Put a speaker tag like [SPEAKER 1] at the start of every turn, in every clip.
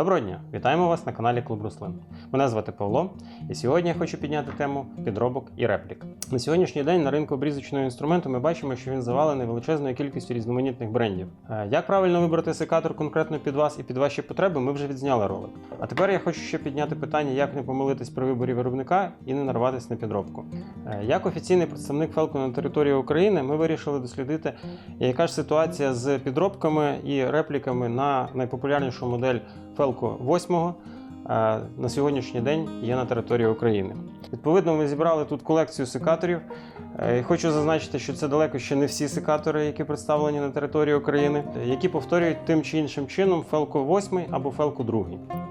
[SPEAKER 1] Доброго дня! Вітаємо вас на каналі Клуб Руслин. Мене звати Павло, і сьогодні я хочу підняти тему підробок і реплік. На сьогоднішній день на ринку обрізочного інструменту ми бачимо, що він завалений величезною кількістю різноманітних брендів. Е, Як правильно вибрати секатор конкретно під вас і під ваші потреби, ми вже відзняли ролик. А тепер я хочу ще підняти питання, як не помилитись при виборі виробника і не нарватися на підробку. Е, Як офіційний представник Фелко на території України, ми вирішили дослідити, яка ж ситуація з підробками і репліками на найпопулярнішу модель Фелко 8 е, на сьогоднішній день є на території України. Відповідно, ми зібрали тут колекцію секаторів. Е, і Хочу зазначити, що це далеко ще не всі секатори, які представлені на території України, які повторюють тим чи іншим чином Фелко 8 або Фелко 2.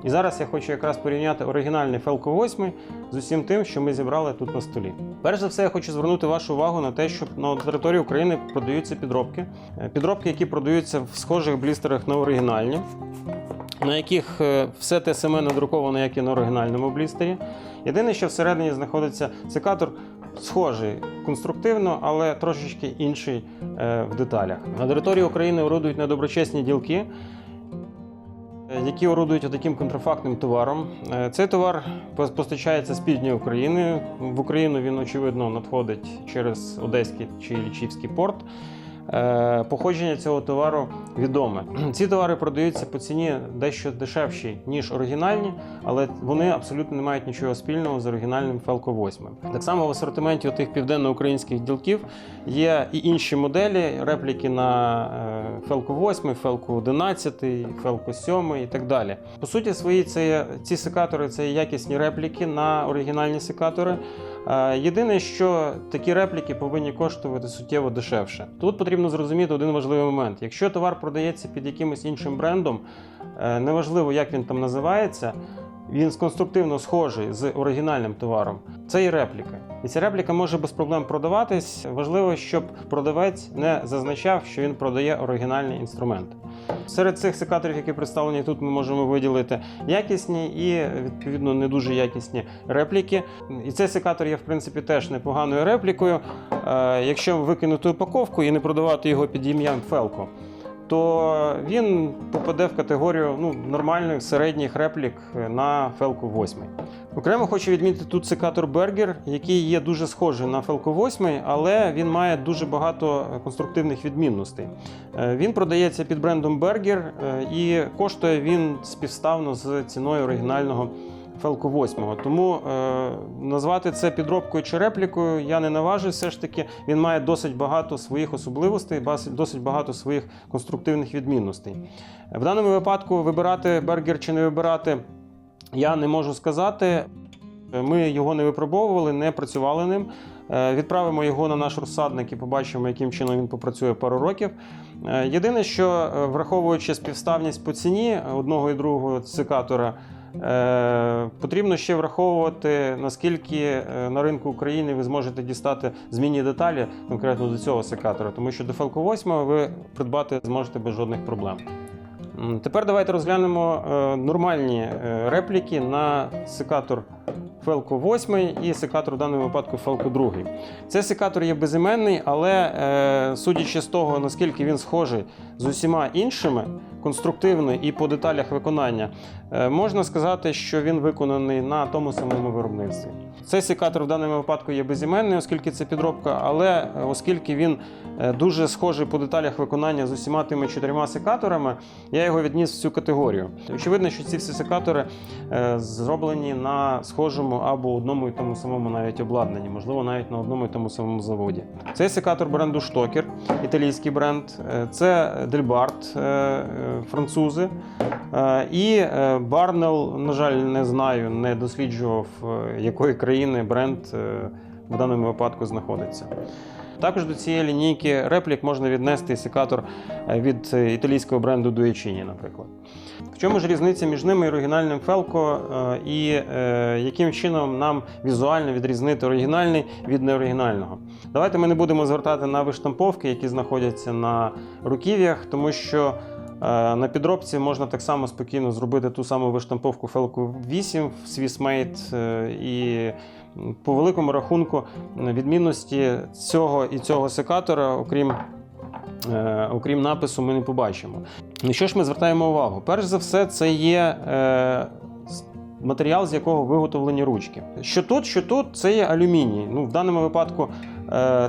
[SPEAKER 1] І зараз я хочу якраз порівняти оригінальний Фелко 8 з усім тим, що ми зібрали тут на столі. Перш за все, я хочу звернути вашу увагу на те, що на території України продаються підробки. Е, Підробки, які продаються в схожих блістерах на оригінальні на яких е, все те саме надруковано, як і на оригінальному блістері. Єдине, що всередині знаходиться секатор схожий конструктивно, але трошечки інший е, в деталях. На території України орудують недоброчесні ділки. е, Які орудують таким контрафактним товаром. Цей товар постачається з півдня України. В Україну він, очевидно, надходить через Одеський чи Лічівський порт. Е, Походження цього товару відоме. Ці товари продаються по ціні дещо дешевші, ніж оригінальні, але вони абсолютно не мають нічого спільного з оригінальним Felco 8. Так само в асортименті тих південноукраїнських ділків є і інші моделі, репліки на е, Felco 8, Felco 11, Felco 7 і так далі. По суті, свої це ці секатори це є якісні репліки на оригінальні секатори. Єдине, що такі репліки повинні коштувати суттєво дешевше. Тут потрібно зрозуміти один важливий момент. Якщо товар продається під якимось іншим брендом, е, неважливо, як він там називається, він конструктивно схожий з оригінальним товаром. Це і репліка. І ця репліка може без проблем продаватись. Важливо, щоб продавець не зазначав, що він продає оригінальний інструмент. Серед цих секаторів, які представлені тут, ми можемо виділити якісні і відповідно не дуже якісні репліки. І цей секатор є в принципі теж непоганою реплікою. Е, якщо викинути упаковку і не продавати його під ім'ям Фелко, то він попаде в категорію ну, нормальних середніх реплік на Felco 8. Окремо хочу відмітити тут секатор Berger, який є дуже схожий на Felco 8, але він має дуже багато конструктивних відмінностей. Е, Він продається під брендом Berger е, і коштує він співставно з ціною оригінального Felco 8. Тому е, назвати це підробкою чи реплікою я не наважусь. Все ж таки він має досить багато своїх особливостей, досить багато своїх конструктивних відмінностей. В даному випадку вибирати бергер чи не вибирати я не можу сказати. Ми його не випробовували, не працювали ним. Е, Відправимо його на наш розсадник і побачимо, яким чином він попрацює пару років. Е, Єдине, що е, враховуючи співставність по ціні одного і другого секатора, е, потрібно ще враховувати, наскільки е, на ринку України ви зможете дістати змінні деталі конкретно до цього секатора, тому що до Falco 8 ви придбати зможете без жодних проблем. Тепер давайте розглянемо е, нормальні е, репліки на секатор Felco 8 і секатор в даному випадку Felco 2. Цей секатор є безіменний, але е, судячи з того, наскільки він схожий з усіма іншими, конструктивно і по деталях виконання, е, можна сказати, що він виконаний на тому самому виробництві. Цей секатор в даному випадку є безіменний, оскільки це підробка, але е, оскільки він дуже схожий по деталях виконання з усіма тими чотирма секаторами, я його відніс в цю категорію. Очевидно, що ці всі секатори зроблені на схожому або одному і тому самому навіть обладнанні, можливо, навіть на одному і тому самому заводі. Це секатор бренду Штокер, італійський бренд, е, це Дельбарт, е, е, французи. І Барнел, на жаль, не знаю, не досліджував, якої країни бренд в даному випадку знаходиться. Також до цієї лінійки реплік можна віднести секатор е, від е, італійського бренду Duecini, наприклад. В чому ж різниця між ними і оригінальним Felco е, і яким чином нам візуально відрізнити оригінальний від неоригінального? Давайте ми не будемо звертати на виштамповки, які знаходяться на руків'ях, тому що на підробці можна так само спокійно зробити ту саму виштамповку Felco 8 в Swissmade і по великому рахунку відмінності цього і цього секатора, окрім е, окрім напису, ми не побачимо. На що ж ми звертаємо увагу? Перш за все, це є е, матеріал, з якого виготовлені ручки. Що тут, що тут, це є алюміній. Ну, в даному випадку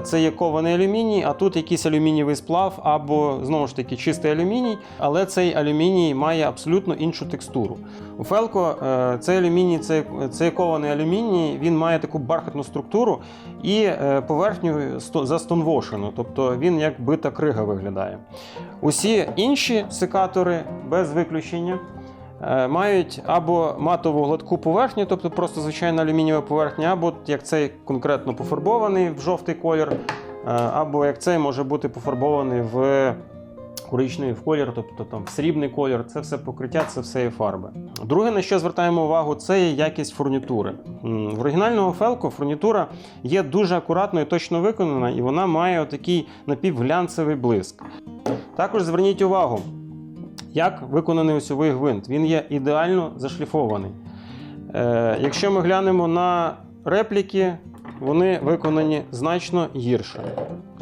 [SPEAKER 1] це є кований алюміній, а тут якийсь алюмінієвий сплав або знову ж таки чистий алюміній, але цей алюміній має абсолютно іншу текстуру. У Фелко е, цей алюміній, цей, цей кований алюміній, він має таку бархатну структуру і е, поверхню застонвошену, тобто він як бита крига виглядає. Усі інші секатори без виключення. Е, Мають або матову гладку поверхню, тобто просто звичайна алюмінієва поверхня, або як цей конкретно пофарбований в жовтий колір, е, або як цей може бути пофарбований в коричневий в колір, тобто там в срібний колір. Це все покриття, це все є фарби. Друге, на що звертаємо увагу, це є якість фурнітури. В оригінального фелку фурнітура є дуже акуратно і точно виконана, і вона має отакий напівглянцевий блиск. Також зверніть увагу, як виконаний осьовий гвинт. Він є ідеально зашліфований. Е, якщо ми глянемо на репліки, вони виконані значно гірше.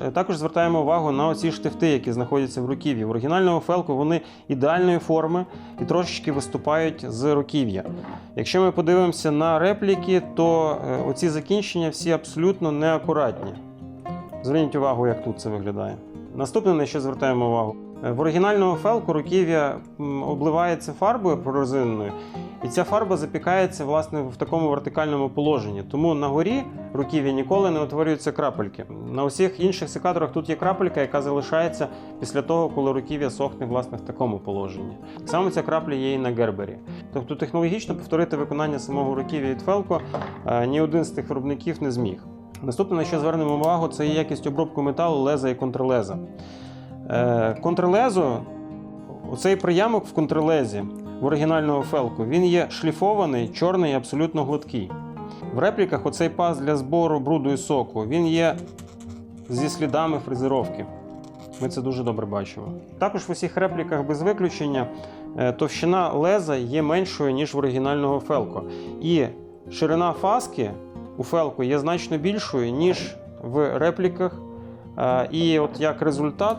[SPEAKER 1] Е, Також звертаємо увагу на оці штифти, які знаходяться в руків'ї. В оригінальному фелку вони ідеальної форми і трошечки виступають з руків'я. Якщо ми подивимося на репліки, то е, оці закінчення всі абсолютно неакуратні. Зверніть увагу, як тут це виглядає. Наступне, на що звертаємо увагу. Е, В оригінальному фелку руків'я обливається фарбою прорезинною, і ця фарба запікається власне в такому вертикальному положенні. Тому на горі руків'я ніколи не утворюються крапельки. На усіх інших секаторах тут є крапелька, яка залишається після того, коли руків'я сохне власне в такому положенні. Так само ця крапля є і на гербері. Тобто технологічно повторити виконання самого руків'я від фелко е, ні один з тих виробників не зміг. Наступне, на що звернемо увагу, це є якість обробку металу, леза і контрлеза. Е, Контрлезо, оцей приямок в контрлезі в оригінального фелку, він є шліфований, чорний і абсолютно гладкий. В репліках оцей паз для збору бруду і соку, він є зі слідами фрезеровки. Ми це дуже добре бачимо. Також в усіх репліках без виключення е, товщина леза є меншою, ніж в оригінального фелко. І ширина фаски у фелку є значно більшою, ніж в репліках. Е, І от як результат,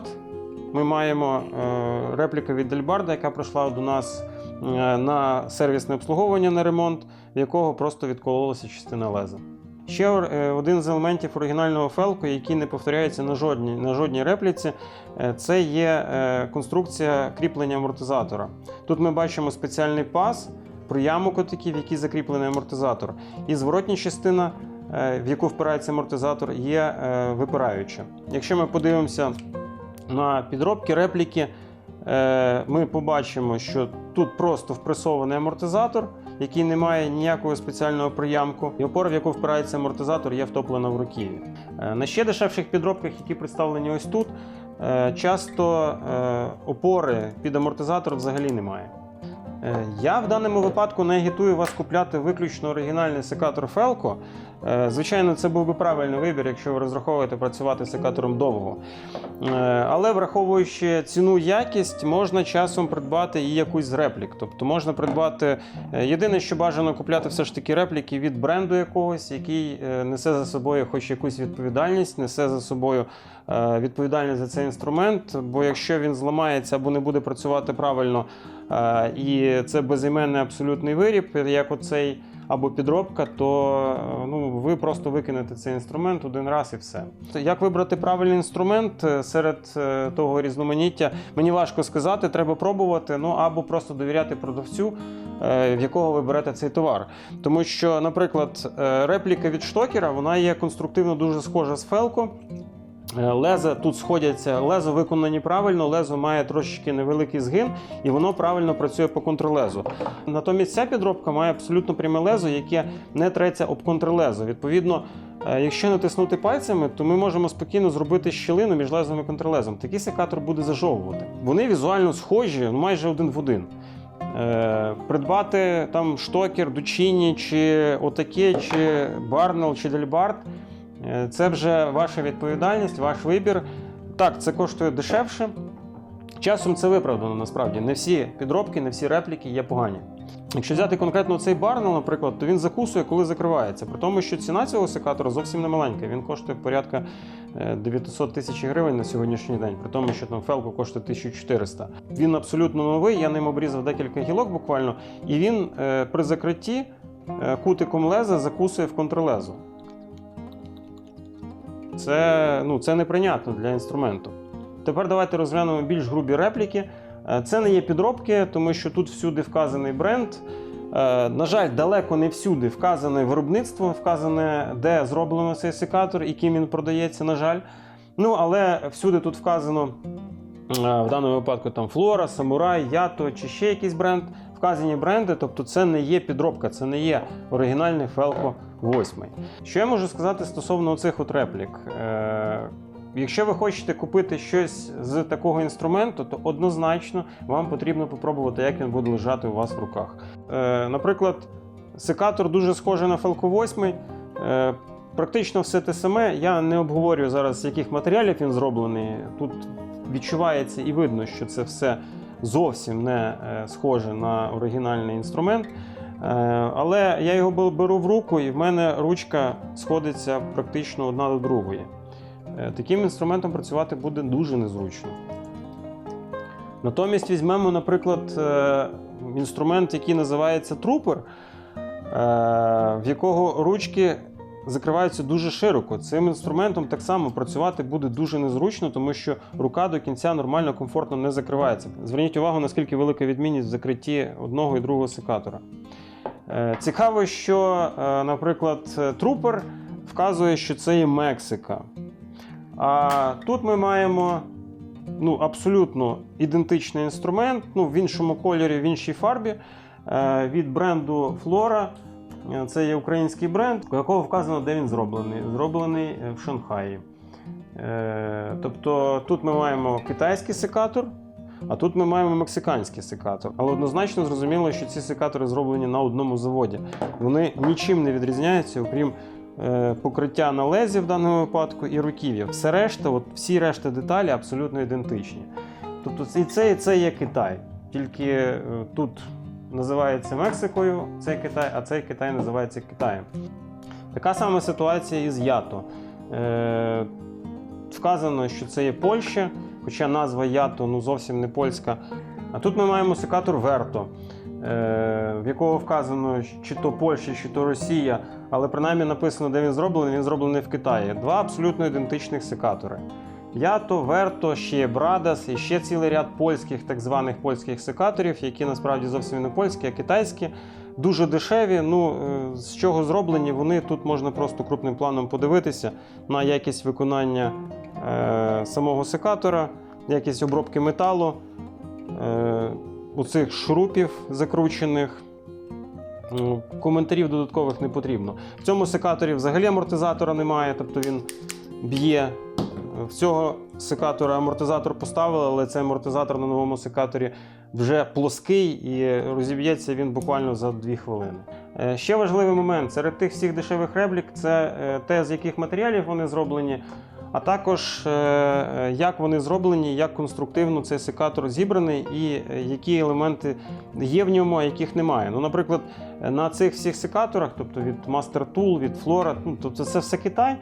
[SPEAKER 1] ми маємо е, репліка від Дельбарда, яка прийшла до нас е, на сервісне обслуговування на ремонт, в якого просто відкололася частина леза. Ще е, один з елементів оригінального фелку, який не повторяється на жодній, на жодній репліці, це є конструкція кріплення амортизатора. Тут ми бачимо спеціальний паз, приямок отакий, в який закріплений амортизатор. І зворотня частина, в яку впирається амортизатор, є випираюча. Якщо ми подивимося на підробки репліки, е, ми побачимо, що тут просто впресований амортизатор, який не має ніякого спеціального приямку, і опора, в яку впирається амортизатор, є втоплена в руків'ї. Е, На ще дешевших підробках, які представлені ось тут, е, часто опори під амортизатор взагалі немає. Я в даному випадку не агітую вас купляти виключно оригінальний секатор Felco. Е, Звичайно, це був би правильний вибір, якщо ви розраховуєте працювати секатором довго. Е, Але враховуючи ціну якість, можна часом придбати і якусь з реплік. Тобто можна придбати е, єдине, що бажано купляти все ж таки репліки від бренду якогось, який несе за собою хоч якусь відповідальність, несе за собою відповідальність за цей інструмент. Бо якщо він зламається або не буде працювати правильно, і це безіменний абсолютний виріб, як оцей. Або підробка, то е, ну, ви просто викинете цей інструмент один раз і все. Як вибрати правильний інструмент е, серед е, того різноманіття, мені важко сказати, треба пробувати, ну або просто довіряти продавцю, в якого ви берете цей товар. Тому що, наприклад, репліка від штокера вона є конструктивно дуже схожа з Фелко. Е, Леза тут сходяться, лезо виконані правильно, лезо має трошечки невеликий згин, і воно правильно працює по контрлезу. Натомість ця підробка має абсолютно пряме лезо, яке не треться об контрлезо. Відповідно, е, якщо натиснути пальцями, то ми можемо спокійно зробити щілину між лезом і контрлезом. Такий секатор буде зажовувати. Вони візуально схожі, ну, майже один в один. Е, придбати там штокер, дучині, чи отаке, чи барнел, чи дельбард. Е, Це вже ваша відповідальність, ваш вибір. Так, це коштує дешевше, Часом це виправдано насправді. Не всі підробки, не всі репліки є погані. Якщо взяти конкретно цей барнел, наприклад, то він закусує, коли закривається. При тому, що ціна цього секатора зовсім не маленька. Він коштує порядка е, 900 тисяч гривень на сьогоднішній день, при тому, що там фелко коштує 1400. Він абсолютно новий. Я ним обрізав декілька гілок буквально, і він е, при закритті е, кутиком леза закусує в контрлезу. Це, ну, це неприйнятно для інструменту. Тепер давайте розглянемо більш грубі репліки. Е, Це не є підробки, тому що тут всюди вказаний бренд. Е, На жаль, далеко не всюди вказане виробництво, вказане, де зроблено цей секатор і ким він продається, на жаль. Ну, але всюди тут вказано е, в даному випадку там Флора, Самурай, Ято чи ще якийсь бренд. Вказані бренди, тобто це не є підробка, це не є оригінальний Felco 8. Що я можу сказати стосовно цих от реплік? Е, Якщо ви хочете купити щось з такого інструменту, то однозначно вам потрібно попробувати, як він буде лежати у вас в руках. Е, наприклад, секатор дуже схожий на Felco 8. Е, практично все те саме. Я не обговорюю зараз, з яких матеріалів він зроблений. Тут відчувається і видно, що це все зовсім не е, схоже на оригінальний інструмент. Е, Але я його беру в руку, і в мене ручка сходиться практично одна до другої. Е, Таким інструментом працювати буде дуже незручно. Натомість візьмемо, наприклад, е, інструмент, який називається трупер, в якого ручки закриваються дуже широко. Цим інструментом так само працювати буде дуже незручно, тому що рука до кінця нормально, комфортно не закривається. Зверніть увагу, наскільки велика відмінність в закритті одного і другого секатора. Е, Цікаво, що, е, наприклад, трупер вказує, що це є Мексика. А тут ми маємо ну, абсолютно ідентичний інструмент, ну, в іншому кольорі, в іншій фарбі е, від бренду Flora. Е, Це є український бренд, у якого вказано, де він зроблений. Зроблений е, в Шанхаї. Е, Тобто тут ми маємо китайський секатор, а тут ми маємо мексиканський секатор. Але однозначно зрозуміло, що ці секатори зроблені на одному заводі. Вони нічим не відрізняються, окрім е, покриття на лезі в даному випадку і руків'я. Все решта, от всі решта деталі абсолютно ідентичні. Тобто і це, і це є Китай. Тільки е, тут називається Мексикою цей Китай, а цей Китай називається Китаєм. Така сама ситуація із Ято. Е, вказано, що це є Польща, хоча назва Ято ну, зовсім не польська. А тут ми маємо секатор Верто, е, в якого вказано, чи то Польща, чи то Росія, але принаймні написано, де він зроблений. Він зроблений в Китаї. Два абсолютно ідентичних секатори. Ято, Верто, ще Брадас і ще цілий ряд польських, так званих польських секаторів, які насправді зовсім не польські, а китайські. Дуже дешеві. Ну, е, з чого зроблені, вони тут можна просто крупним планом подивитися на якість виконання самого секатора, якість обробки металу, е, оцих шурупів закручених. Ну, Коментарів додаткових не потрібно. В цьому секаторі взагалі амортизатора немає, тобто він б'є. В цього секатора амортизатор поставили, але цей амортизатор на новому секаторі вже плоский і розіб'ється він буквально за 2 хвилини. Е, Ще важливий момент серед тих всіх дешевих реплік це е, те, з яких матеріалів вони зроблені, а також е, е, як вони зроблені, як конструктивно цей секатор зібраний і е, які елементи є в ньому, а яких немає. Ну, наприклад, на цих всіх секаторах, тобто від Master Tool, від Flora, ну, тобто це все Китай.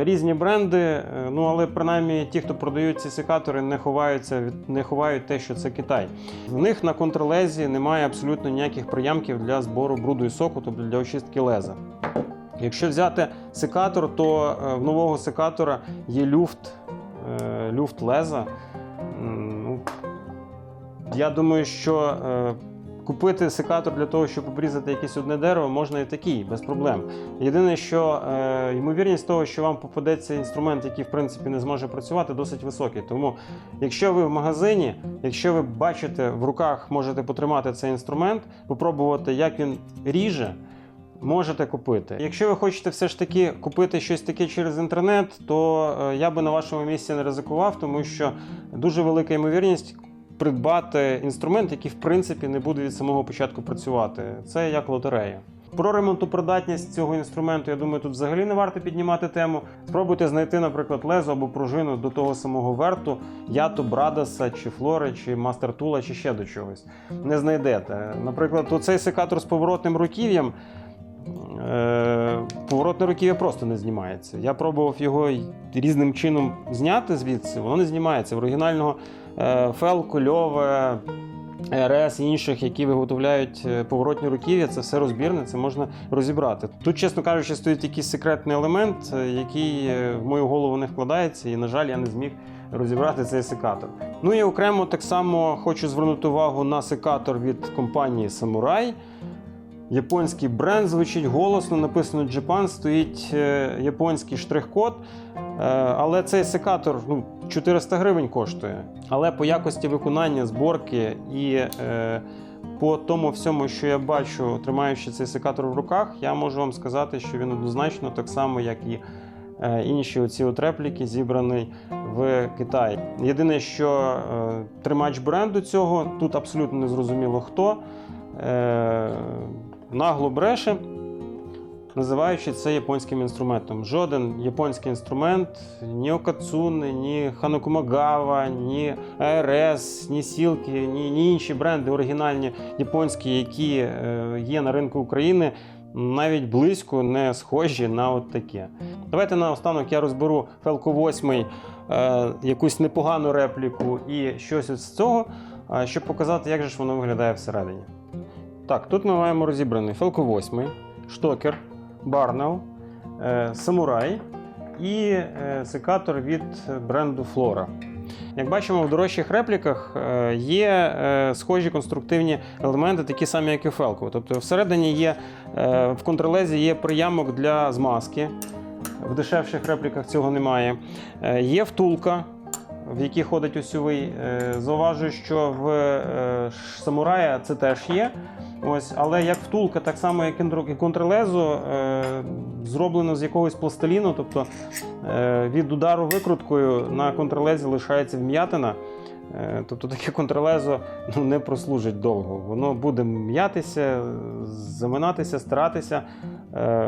[SPEAKER 1] Різні бренди, ну але принаймні ті, хто продають ці секатори, не ховаються не ховають те, що це Китай. В них на контрлезі немає абсолютно ніяких приямків для збору бруду і соку, тобто для очистки леза. Якщо взяти секатор, то е, в нового секатора є люфт, е, люфт леза. Ну, я думаю, що е, купити секатор для того, щоб обрізати якесь одне дерево, можна і такий, без проблем. Єдине, що ймовірність того, що вам попадеться інструмент, який в принципі не зможе працювати, досить високий. Тому, якщо ви в магазині, якщо ви бачите в руках, можете потримати цей інструмент, попробувати, як він ріже. Можете купити. Якщо ви хочете все ж таки купити щось таке через інтернет, то е, я би на вашому місці не ризикував, тому що дуже велика ймовірність придбати інструмент, який в принципі не буде від самого початку працювати. Це як лотерея. Про ремонтопридатність цього інструменту, я думаю, тут взагалі не варто піднімати тему. Спробуйте знайти, наприклад, лезо або пружину до того самого верту, яту Брадаса, чи Флори, чи Мастертула, чи ще до чогось. Не знайдете. Наприклад, оцей секатор з поворотним руків'ям. Е, Поворотне руків'я просто не знімається. Я пробував його різним чином зняти звідси, воно не знімається. В оригінального е, Фелко, РС і інших, які виготовляють е, поворотні руків'я, це все розбірне, це можна розібрати. Тут, чесно кажучи, стоїть якийсь секретний елемент, який в мою голову не вкладається, і, на жаль, я не зміг розібрати цей секатор. Ну і окремо так само хочу звернути увагу на секатор від компанії Samurai. Японський бренд звучить голосно, написано Japan, стоїть е, японський штрих-код. Е, але цей секатор ну, 400 гривень коштує. Але по якості виконання, зборки і е, по тому всьому, що я бачу, тримаючи цей секатор в руках, я можу вам сказати, що він однозначно так само, як і інші оці от репліки, зібраний в Китаї. Єдине, що тримач бренду цього тут абсолютно не зрозуміло хто. Нагло бреше, називаючи це японським інструментом. Жоден японський інструмент, ні Окацуни, ні Ханокумагава, ні АРС, ні Сілки, ні, ні інші бренди оригінальні японські, які е, є на ринку України. Навіть близько не схожі на от таке. Давайте наостанок я розберу Фелко 8, е, якусь непогану репліку і щось з цього, е, щоб показати, як же ж воно виглядає всередині. Так, тут ми маємо розібраний Фелко 8, штокер, Барнел, е, Самурай і е, секатор від бренду Flora. Як бачимо, в дорожчих репліках е, є схожі конструктивні елементи, такі самі, як і Фелко. Тобто всередині є в контролезі є приямок для змазки. В дешевших репліках цього немає. Є втулка, в якій ходить осьовий. Е, Зауважую, що в е, самурая це теж є. Ось, але як втулка, так само як і контрлезо, е, зроблено з якогось пластиліну, тобто від удару викруткою на контрлезі лишається вм'ятина. Тобто таке контрлезо ну, не прослужить довго. Воно буде м'ятися, заминатися, старатися.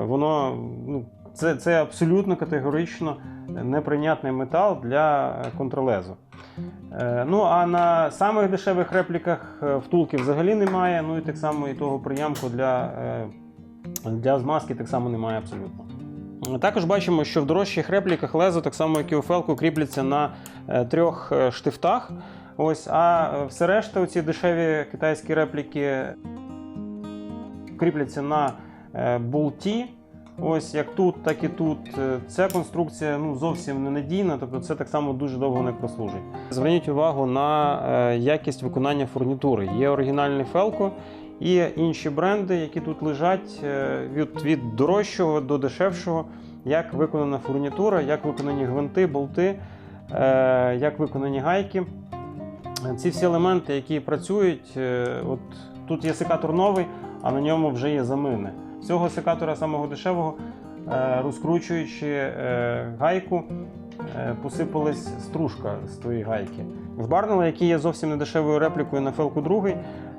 [SPEAKER 1] Воно ну, це, це абсолютно категорично неприйнятний метал для контролезу. Е, Ну а на самих дешевих репліках е, втулки взагалі немає. Ну і так само і того приямку для, е, для змазки так само немає абсолютно. Е, Також бачимо, що в дорожчих репліках лезо, так само як і у фелку, кріпляться на е, трьох е, штифтах. Ось, а е, все решта, оці дешеві китайські репліки кріпляться на е, болті. Ось як тут, так і тут. Е, Ця конструкція ну, зовсім не надійна, тобто це так само дуже довго не прослужить. Зверніть увагу на е, якість виконання фурнітури. Є оригінальний Фелко і інші бренди, які тут лежать е, від, від дорожчого до дешевшого, як виконана фурнітура, як виконані гвинти, болти, як виконані гайки. Ці всі елементи, які працюють, от тут є секатор новий, а на ньому вже є замини. Цього секатора самого дешевого, е, розкручуючи е, гайку, е, посипалась стружка з тої гайки. В Барнелла, який є зовсім недешевою реплікою на Фелку 2,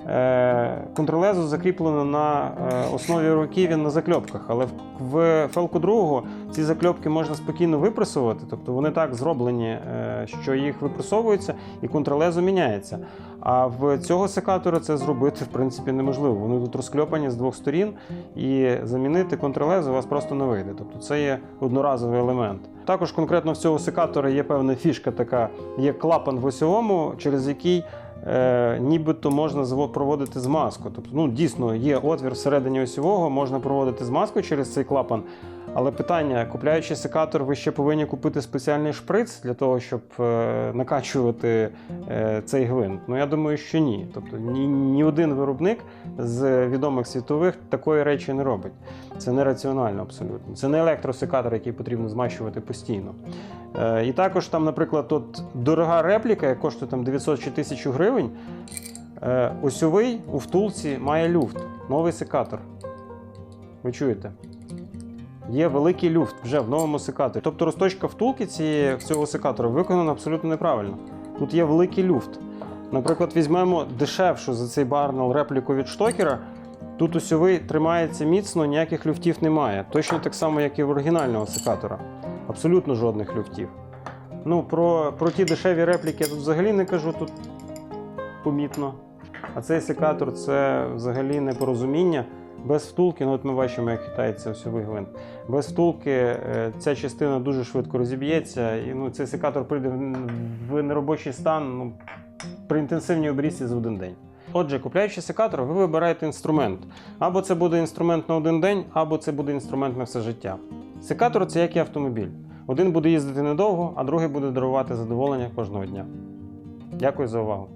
[SPEAKER 1] е, контролезо закріплено на е, основі руків'я на закльопках, але в- Фелку 2 ці закльопки можна спокійно випресувати, тобто вони так зроблені, е, що їх випресовується і контролезо міняється. А в цього секатора це зробити в принципі неможливо. Вони тут розкльопані з двох сторін, і замінити контролез у вас просто не вийде. Тобто це є одноразовий елемент. Також конкретно в цього секатора є певна фішка, така є клапан в осьовому, через який е, нібито можна зво- проводити змазку. Тобто, ну дійсно є отвір всередині осьового, можна проводити змазку через цей клапан. Але питання, купляючи секатор, ви ще повинні купити спеціальний шприц для того, щоб е, накачувати е, цей гвинт. Ну я думаю, що ні. Тобто ні, ні один виробник з відомих світових такої речі не робить. Це нераціонально абсолютно. Це не електросекатор, який потрібно змащувати постійно. Е, і також там, наприклад, от дорога репліка, яка коштує там 900 чи 1000 гривень. Осьовий у втулці має люфт, новий секатор. Ви чуєте? Є великий люфт вже в новому секаторі. Тобто розточка втулки цієї цього секатора виконана абсолютно неправильно. Тут є великий люфт. Наприклад, візьмемо дешевшу за цей барнел репліку від штокера. Тут осьовий тримається міцно, ніяких люфтів немає. Точно так само, як і в оригінального секатора. Абсолютно жодних люфтів. Ну, про, про ті дешеві репліки я тут взагалі не кажу, тут помітно. А цей секатор це взагалі непорозуміння. Без втулки, ну от ми бачимо, як хитається осьовий гвинт. Без втулки е, ця частина дуже швидко розіб'ється, і ну, цей секатор прийде в неробочий стан ну, при інтенсивній обрізці за один день. Отже, купляючи секатор, ви вибираєте інструмент. Або це буде інструмент на один день, або це буде інструмент на все життя. Секатор це як і автомобіль. Один буде їздити недовго, а другий буде дарувати задоволення кожного дня. Дякую за увагу.